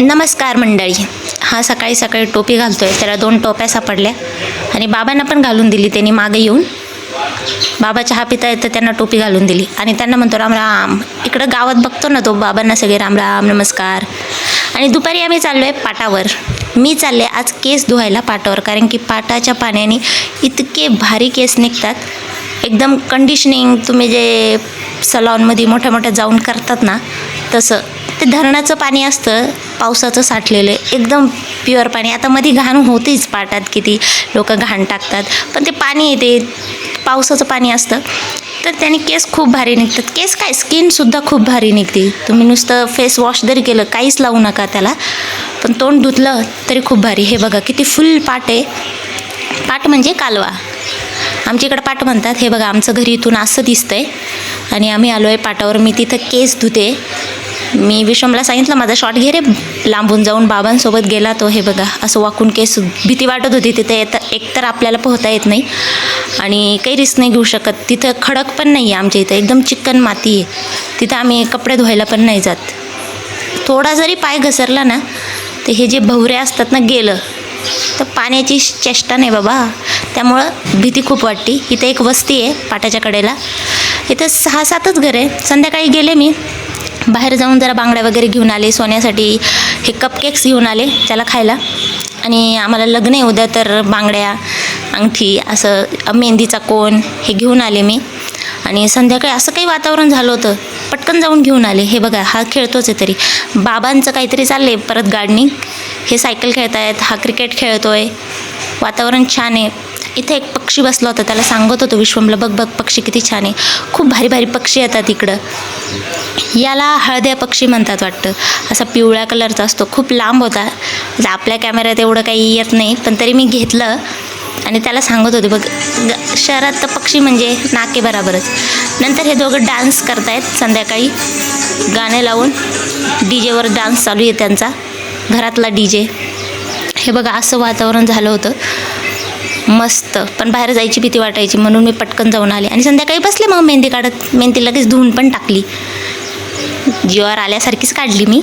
नमस्कार मंडळी. हा सकाळी सकाळी टोपी घालतोय. त्याला दोन टोप्या सापडल्या आणि बाबांना पण घालून दिली त्यांनी मागे येऊन. बाबा चहा पिता येतं त्यांना टोपी घालून दिली. आणि त्यांना म्हणतो राम राम. इकडं गावात बघतो ना तो बाबांना सगळे राम राम नमस्कार. आणि दुपारी आम्ही चाललो आहे पाटावर. मी चालले आज केस धुवायला पाटावर कारण की पाटाच्या पाण्याने इतके भारी केस निघतात. एकदम कंडिशनिंग तुम्ही जे सलॉनमध्ये मोठ्या मोठ्या जाऊन करतात ना तसं. ते धरणाचं पाणी असतं. पावसाचं साठलेलं एकदम प्युअर पाणी. आता मध्ये घाण होतेच पाटात किती लोक घाण टाकतात. पण ते पाणी येते पावसाचं पाणी असतं. तर त्याने केस खूप भारी निघतात. केस काय? स्किनसुद्धा खूप भारी निघते. तुम्ही नुसतं फेस वॉश जरी केलं काहीच लावू नका त्याला. पण तोंड धुतलं तरी खूप भारी. हे बघा किती फुल पाट आहे. पाट म्हणजे कालवा. आमच्या इकडं पाट म्हणतात. हे बघा आमचं घरी इथून असं दिसतंय. आणि आम्ही आलो आहे पाटावर. मी तिथं केस धुते. मी विश्रमला सांगितलं माझा शॉट घे रे लांबून जाऊन बाबांसोबत गेला तो. हे बघा असं वाकून केस भीती वाटत होती. तिथे येता एकतर आपल्याला पोहता येत नाही आणि काही रिस्क नाही घेऊ शकत. तिथं खडक पण नाही आहे आमच्या इथं. एकदम चिकन माती आहे. तिथं आम्ही कपडे धुवायला पण नाही जात. थोडा जरी पाय घसरला ना तर हे जे भवरे असतात ना गेलं तर पाण्याची चेष्टा नाही बाबा. त्यामुळं भीती खूप वाटते. इथे एक वस्ती आहे पाटाच्या कडेला. इथं सहा सातच घर आहे. संध्याकाळी गेले मी. बाहेर जाऊन जरा बांगड्या वगैरे घेऊन आले सोन्यासाठी हे कपकेक्स घेऊन आले त्याला खायला. आणि आम्हाला लग्न आहे उद्या तर बांगड्या अंगठी असं मेहंदीचा कोण हे घेऊन आले मी. आणि संध्याकाळी असं काही वातावरण झालं होतं पटकन जाऊन घेऊन आले. हे बघा हा खेळतोच आहे तरी. बाबांचं काहीतरी चाललं आहे परत गार्डनिंग हे सायकल खेळत आहेत हा क्रिकेट खेळतो आहे वातावरण छान आहे. इथे एक पक्षी बसला होता त्याला सांगत होतो विश्वमला बघ बघ पक्षी किती छान आहे. खूप भारी भारी पक्षी येतात इकडं. याला हळद्या पक्षी म्हणतात वाटतं. असा पिवळ्या कलरचा असतो खूप लांब होता. म्हणजे आपल्या कॅमेऱ्यात एवढं काही येत नाही पण तरी मी घेतलं आणि त्याला सांगत होते बघ ग- शहरात तर पक्षी म्हणजे नाके बराबरच. नंतर हे दोघं डान्स करतायत संध्याकाळी गाणे लावून. डी जेवर डान्स चालू आहे त्यांचा. घरातला डी जे हे बघा असं वातावरण झालं होतं. मस्त. पण बाहेर जायची भीती वाटायची. म्हणून मी पटकन जाऊन आले. आणि संध्याकाळी बसले मग मेहंदी काढत. मेहंदी लगेच धुवून पण टाकली. जीवावर आल्यासारखीच काढली मी.